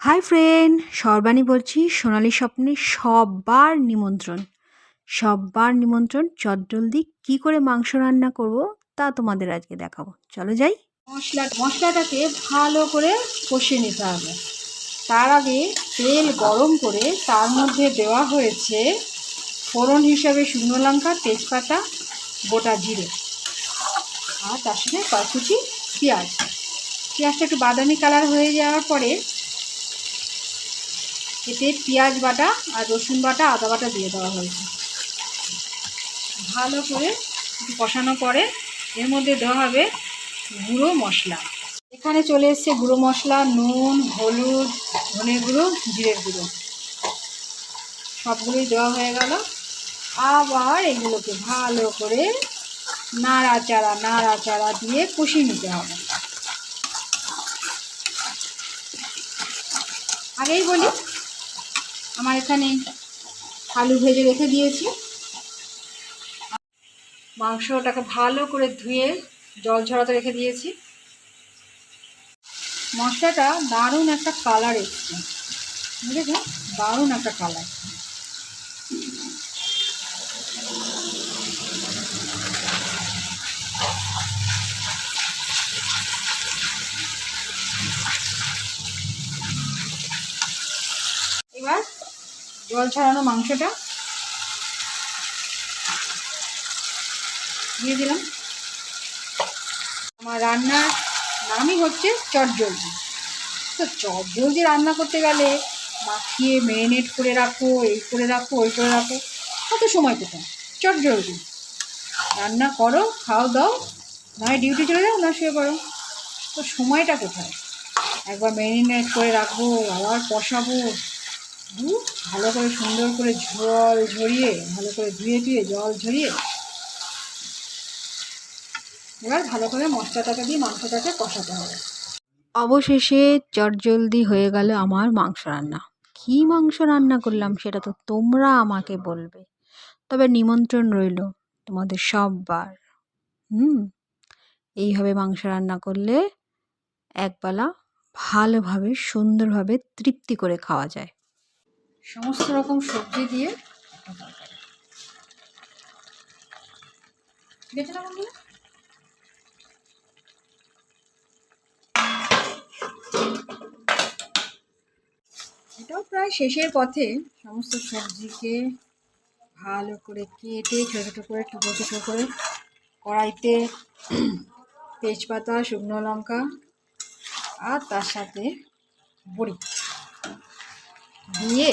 Hi friend, Sarbani বলছি, সোনালি স্বপ্নে সববার নিমন্ত্রণ। সববার নিমন্ত্রণ, চটজলদি কী করে মাংস রান্না করব তা তোমাদের আজকে দেখাবো। চলো যাই। মশলা, মশলাটাকে ভালো করে কষিয়ে নিতে হবে। তার আগে তেল গরম করে তার মধ্যে দেওয়া হয়েছে ফোড়ন হিসাবে শুকনো লঙ্কা, তেজপাতা, গোটা জিরে আর তার সাথে কয়েককুচি পেঁয়াজ। পেঁয়াজটা একটু বাদামি কালার হয়ে যাওয়ার পরে এতে পেঁয়াজ বাটা আর রসুন বাটা, আদা বাটা দিয়ে দেওয়া হয়েছে। ভালো করে কষানো পরে এর মধ্যে দেওয়া হবে গুঁড়ো মশলা। এখানে চলে এসছে গুঁড়ো মশলা, নুন, হলুদ, ধনে গুঁড়ো জিরের গুঁড়ো। সবগুলোই দেওয়া হয়ে গেল। আবার এগুলোকে ভালো করে নাড়াচাড়া নাড়াচাড়া দিয়ে কষিয়ে নিতে হবে। আগেই বলি আমার এখানে আলু ভেজে রেখে দিয়েছি। মাংসটাকে ভালো করে ধুয়ে জল ঝরাতে রেখে দিয়েছি। মশলাটা দারুণ একটা কালার এসছে। বুঝেছ? দারুণ একটা কালার এবার জল ছাড়ানো মাংসটা। দিয়ে দিলাম। আমার রান্নার নামই হচ্ছে চটজলদি। তো চটজলদি রান্না করতে গেলে মাখিয়ে ম্যারিনেট করে রাখো, এই করে রাখো, ওই করে রাখো। কত সময় কোথায় চটজলদি। রান্না করো, খাও, দাও। নয় ডিউটি চলে যাও, না শুয়ে পড়ো। তো সময়টা কোথায়? একবার ম্যারিনেট করে রাখব, আবার কষাবো। দু ভালো করে সুন্দর করে জল ঝরিয়ে, ভালো করে ধুয়ে ধুয়ে জল ঝরিয়ে এবার ভালো করে মশলাটাকে দিয়ে মাংসটাকে কষাতে হবে। অবশেষে চটজলদি হয়ে গেল আমার মাংস রান্না। কী মাংস রান্না করলাম সেটা তো তোমরা আমাকে বলবে। তবে নিমন্ত্রণ রইল তোমাদের সববার। হুম, এইভাবে মাংস রান্না করলে একবেলা ভালোভাবে, সুন্দরভাবে তৃপ্তি করে খাওয়া যায়। সমস্ত রকম সবজি দিয়ে এটাও প্রায় শেষের পথে সমস্ত সবজিকে ভালো করে কেটে, ছোটো ছোটো করে, টুকরো টুকরো করে কড়াইতে তেজপাতা, শুকনো লঙ্কা আর তার সাথে বড়ি। দিয়ে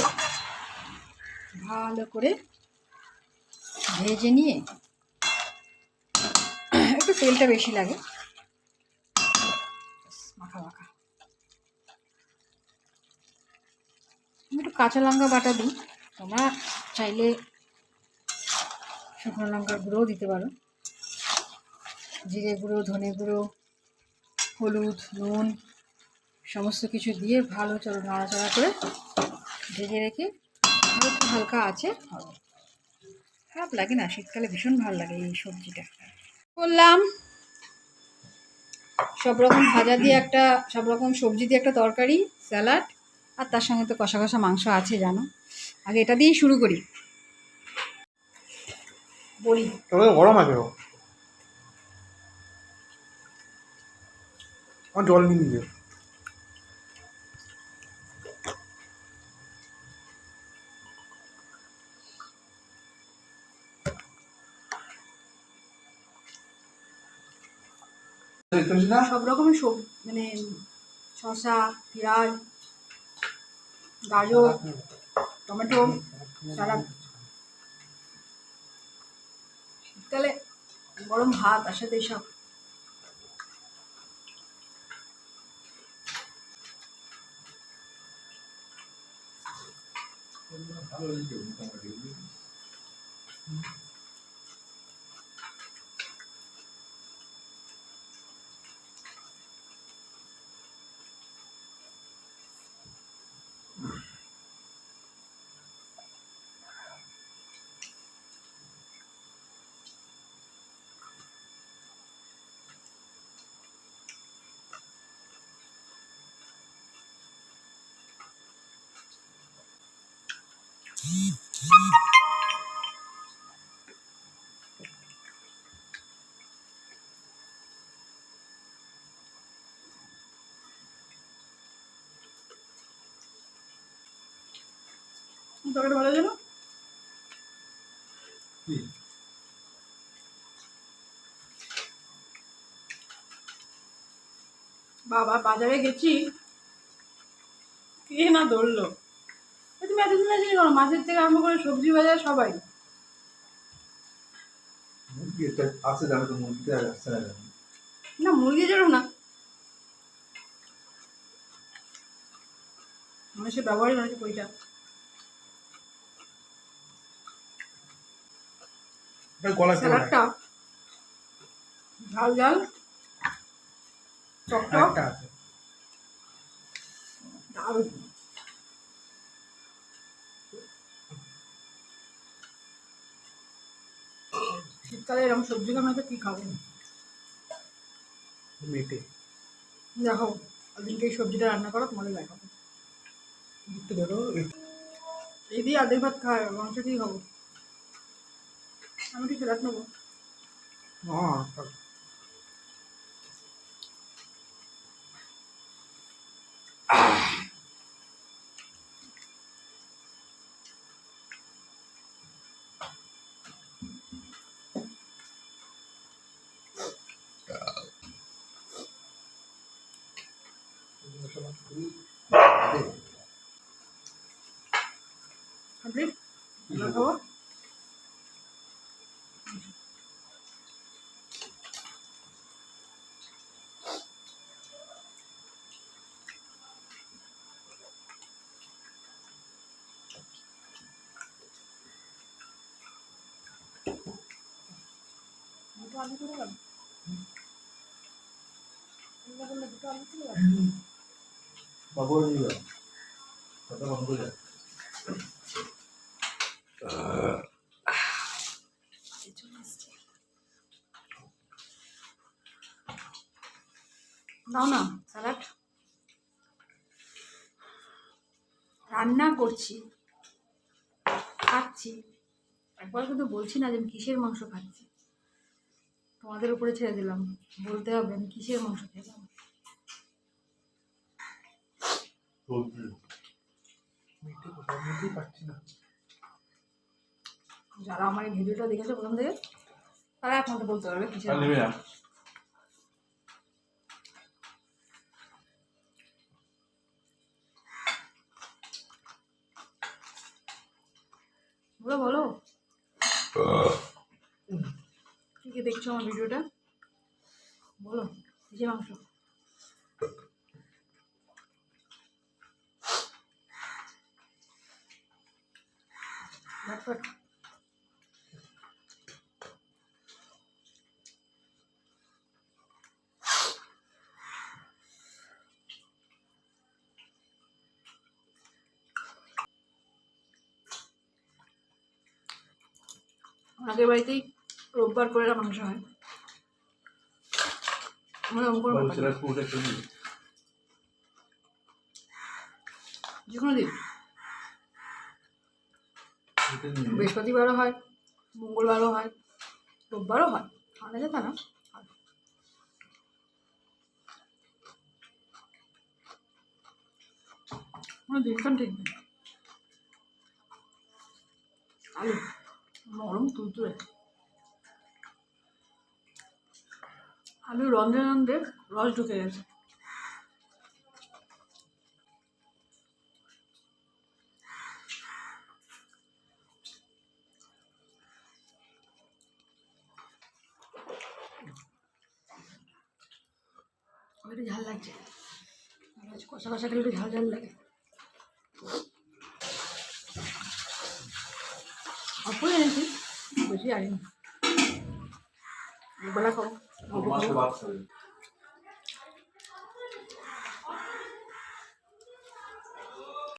ভালো করে ভেজে নিয়ে একটু তেলটা বেশি লাগে। মাখা মাখা। একটু কাঁচা লঙ্কা বাটা দিই। তোমরা চাইলে শুকনো লঙ্কার গুঁড়োও দিতে পারো। জিরে গুঁড়ো, ধনে গুঁড়ো, হলুদ, নুন, সমস্ত কিছু দিয়ে ভালো চলো নাড়াচাড়া করে ভেজে রেখে একটু হালকা আছে হবে খারাপ লাগে না, শীতকালে ভীষণ ভালো লাগে এই সবজিটা। করলাম। সব রকম ভাজা দিয়ে একটা, সব রকম সবজি দিয়ে একটা তরকারি, স্যালাড, আর তার সঙ্গে তো কষা কষা মাংস আছে, জানো? আগে এটা দিয়েই শুরু করি। গরম আছে জল নিয়ে সব রকমের সব মানে শসা পেঁয়াজ গাজর টমেটো সারা শীতকালে গরম ভাত আর সাথে সব ভালো তরকারি ভালো বাবা বাজারে গেছি। কে না ধরলো? তুমি এতদিন আছি কেন? মাছের থেকে আরম্ভ করে সবজি বাজার সবাই। না মুরগি যেরকম না। মানুষের ব্যবহারই মানুষের পয়সা গলা স্যালাডটা ঝাল ঝাল। টক টক দারুণ। শীতকালে এরকম সবজি খাব তো কী খাব মেটে। দেখো ওদিনকে এই সবজিটা রান্না করো তোমাদের দেখাবো। একটু ধরো এই দিয়ে আধেক ভাত খাওয়া মাংস দিয়ে খাব। আমি কি স্যালাড নেব হ্যাঁ আপনি আমরা খাব আলু না স্যালাড রান্না করছি, খাচ্ছি। একবার কিন্তু বলছি না যে আমি কিসের মাংস খাচ্ছি। তোমাদের উপরে ছেড়ে দিলাম। বলতে হবে আমি কিসের মাংস খেলাম? যারা আমার এই ভিডিওটা দেখেছে প্রথম থেকে তারা একমাত্র বলতে পারবে কিসের বলো কি কি দেখছ আমার ভিডিওটা? বলো কিসের মাংস। ঝটপট আগের বাড়িতেই রোববার করে মাংস হয় যে কোনো দিন। বৃহস্পতিবারও হয়, মঙ্গলবারও হয়, রোববারও হয়। অনেক যেত না। দিনক্ষণ ঠিক নেই। আলু নরম তুলতুলে আলু রন্ধে রন্ধে রস ঢুকে গেছে। একটু ঝাল লাগছে। কষা কষা খেলে একটু ঝাল ঝাল লাগে। অল্প এনেছি, বেশি আনি একবেলা খাও অল্প মাছটা খাও। ভাত খাবে